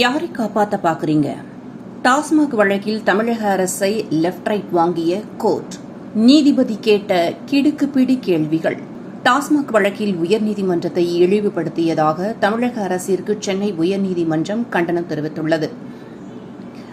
யாரை காப்பாற்ற பார்க்குறீங்க டாஸ்மாக் வழக்கில் தமிழக அரசை லெப்ட் ரைட் வாங்கிய கோர்ட். நீதிபதி கேட்ட கிடுக்கு பிடி கேள்விகள். டாஸ்மாக் வழக்கில் உயர்நீதிமன்றத்தை இழிவுபடுத்தியதாக தமிழக அரசிற்கு சென்னை உயர்நீதிமன்றம் கண்டனம் தெரிவித்துள்ளது.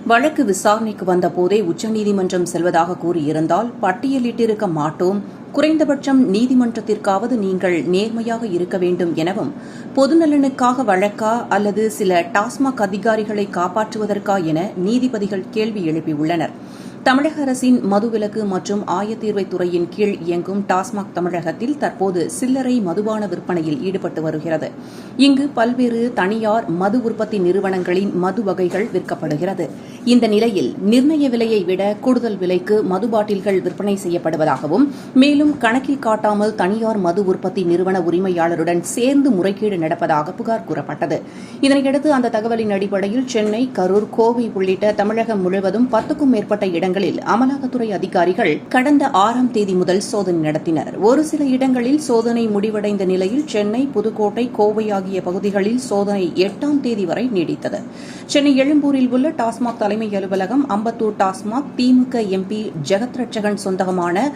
வழக்கு விசாரணைக்கு வந்தபோதே உச்சநீதிமன்றம் செல்வதாக கூறியிருந்தால் பட்டியலிட்டிருக்க மாட்டோம் குறைந்தபட்சம் நீதிமன்றத்திற்காவது நீங்கள் நேர்மையாக இருக்க வேண்டும் எனவும் பொதுநலனுக்காக வழக்கா அல்லது சில டாஸ்மாக் அதிகாரிகளை காப்பாற்றுவதற்கா என நீதிபதிகள் கேள்வி எழுப்பியுள்ளனா் தமிழக அரசின் மதுவிலக்கு மற்றும் ஆயத்தீர்வைத் துறையின் கீழ் இயங்கும் டாஸ்மாக் தமிழகத்தில் தற்போது சில்லறை மதுபான விற்பனையில் ஈடுபட்டு வருகிறது. இங்கு பல்வேறு தனியார் மது உற்பத்தி நிறுவனங்களின் மது வகைகள் விற்கப்படுகிறது. இந்த நிலையில் நிர்ணய விலையை விட கூடுதல் விலைக்கு மது பாட்டில்கள் விற்பனை செய்யப்படுவதாகவும் மேலும் கணக்கில் காட்டாமல் தனியார் மது உற்பத்தி நிறுவன உரிமையாளருடன் சேர்ந்து முறைகேடு நடப்பதாக புகார் கூறப்பட்டது. இதனையடுத்து அந்த தகவலின் அடிப்படையில் சென்னை கரூர் கோவை உள்ளிட்ட தமிழகம் முழுவதும் பத்துக்கும் மேற்பட்ட இடங்களில் இடங்களில் அமலாக்கத்துறை அதிகாரிகள் கடந்த ஆறாம் தேதி முதல் சோதனை நடத்தினர். ஒரு சில இடங்களில் சோதனை முடிவடைந்த நிலையில் சென்னை புதுக்கோட்டை கோவை ஆகிய பகுதிகளில் சோதனை எட்டாம் தேதி வரை நீடித்தது. சென்னை எழும்பூரில் உள்ள டாஸ்மாக் தலைமை அலுவலகம் அம்பத்தூர் டாஸ்மாக் திமுக எம்பி ஜெகத் ரட்சகன்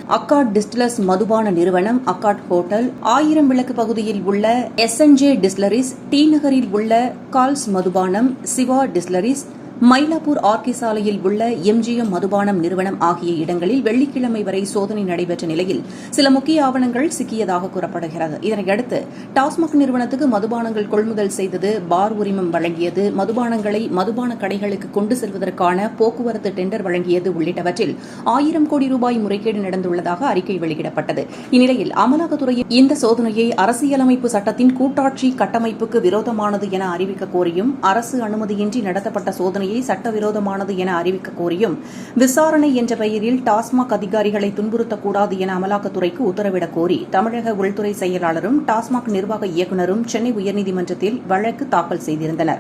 அக்காட் டிஸ்டிலர்ஸ் மதுபான நிறுவனம் அக்காட் ஹோட்டல் ஆயிரம் விளக்கு பகுதியில் உள்ள எஸ்என்ஜே டிஸ்லரிஸ் டி நகரில் உள்ள கால்ஸ் மதுபானம் சிவா டிஸ்லரிஸ் மயிலாப்பூர் ஆர்கே சாலையில் உள்ள எம்ஜிஎம் மதுபானம் நிறுவனம் ஆகிய இடங்களில் வெள்ளிக்கிழமை வரை சோதனை நடைபெற்ற நிலையில் சில முக்கிய ஆவணங்கள் சிக்கியதாக கூறப்படுகிறது. இதனையடுத்து டாஸ்மாக் நிறுவனத்துக்கு மதுபானங்கள் கொள்முதல் செய்தது பார் உரிமம் வழங்கியது மதுபானங்களை மதுபான கடைகளுக்கு கொண்டு செல்வதற்கான போக்குவரத்து டெண்டர் வழங்கியது உள்ளிட்டவற்றில் ஆயிரம் கோடி ரூபாய் முறைகேடு நடந்துள்ளதாக அறிக்கை வெளியிடப்பட்டது. இந்நிலையில் அமலாக்கத்துறையின் இந்த சோதனையை அரசியலமைப்பு சட்டத்தின் கூட்டாட்சி கட்டமைப்புக்கு விரோதமானது என அறிவிக்க கோரியும் அரசு அனுமதியின்றி நடத்தப்பட்ட சோதனையை விசாரணையை சட்டவிரோதமானது என அறிவிக்க கோரியும் விசாரணை என்ற பெயரில் டாஸ்மாக் அதிகாரிகளை துன்புறுத்தக்கூடாது என அமலாக்கத்துறைக்கு உத்தரவிடக் கோரி தமிழக உள்துறை செயலாளரும் டாஸ்மாக் நிர்வாக இயக்குநரும் சென்னை உயர்நீதிமன்றத்தில் வழக்கு தாக்கல் செய்திருந்தனா்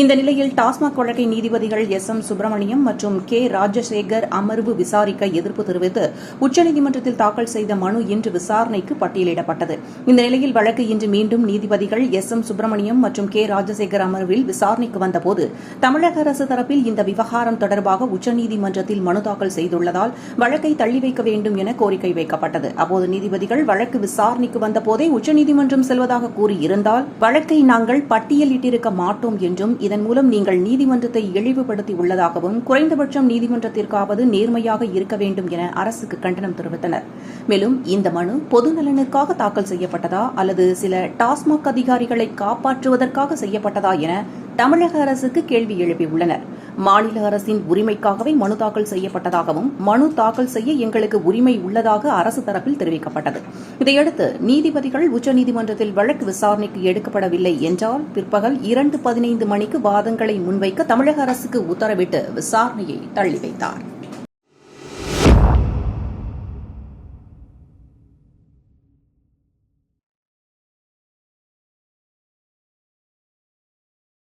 இந்த நிலையில் டாஸ்மாக் வழக்கை நீதிபதிகள் எஸ் எம் சுப்பிரமணியம் மற்றும் கே ராஜசேகர் அமர்வு விசாரிக்க எதிர்ப்பு தெரிவித்து உச்சநீதிமன்றத்தில் தாக்கல் செய்த மனு இன்று விசாரணைக்கு பட்டியலிடப்பட்டது. இந்த நிலையில் வழக்கு இன்று மீண்டும் நீதிபதிகள் எஸ் எம் சுப்பிரமணியம் மற்றும் கே ராஜசேகர் அமர்வில் விசாரணைக்கு வந்தபோது தமிழக அரசு தரப்பில் இந்த விவகாரம் தொடர்பாக உச்சநீதிமன்றத்தில் மனு தாக்கல் செய்துள்ளதால் வழக்கை தள்ளி வைக்க வேண்டும் என கோரிக்கை வைக்கப்பட்டது. அப்போது நீதிபதிகள் வழக்கு விசாரணைக்கு வந்தபோதே உச்சநீதிமன்றம் செல்வதாக கூறியிருந்தால் வழக்கை நாங்கள் பட்டியலிட்டிருக்க மாட்டோம் என்றும் இதன் மூலம் நீங்கள் நீதிமன்றத்தை இழிவுபடுத்தி உள்ளதாகவும் குறைந்தபட்சம் நீதிமன்றத்திற்காவது நேர்மையாக இருக்க வேண்டும் என அரசுக்கு கண்டனம் தெரிவித்தனர். மேலும் இந்த மனு பொது நலனுக்காக தாக்கல் செய்யப்பட்டதா அல்லது சில டாஸ்மாக் அதிகாரிகளை காப்பாற்றுவதற்காக செய்யப்பட்டதா என தமிழக அரசுக்கு கேள்வி எழுப்பியுள்ளனர். மாநில அரசின் உரிமைக்காகவே மனு தாக்கல் செய்யப்பட்டதாகவும் மனு தாக்கல் செய்ய எங்களுக்கு உரிமை உள்ளதாக அரசு தரப்பில் தெரிவிக்கப்பட்டது. இதையடுத்து நீதிபதிகள் உச்சநீதிமன்றத்தில் வழக்கு விசாரணைக்கு எடுக்கப்படவில்லை என்றால் பிற்பகல் இரண்டு பதினைந்து மணிக்கு வாதங்களை முன்வைக்க தமிழக அரசுக்கு உத்தரவிட்டு விசாரணையை தள்ளி வைத்தாா்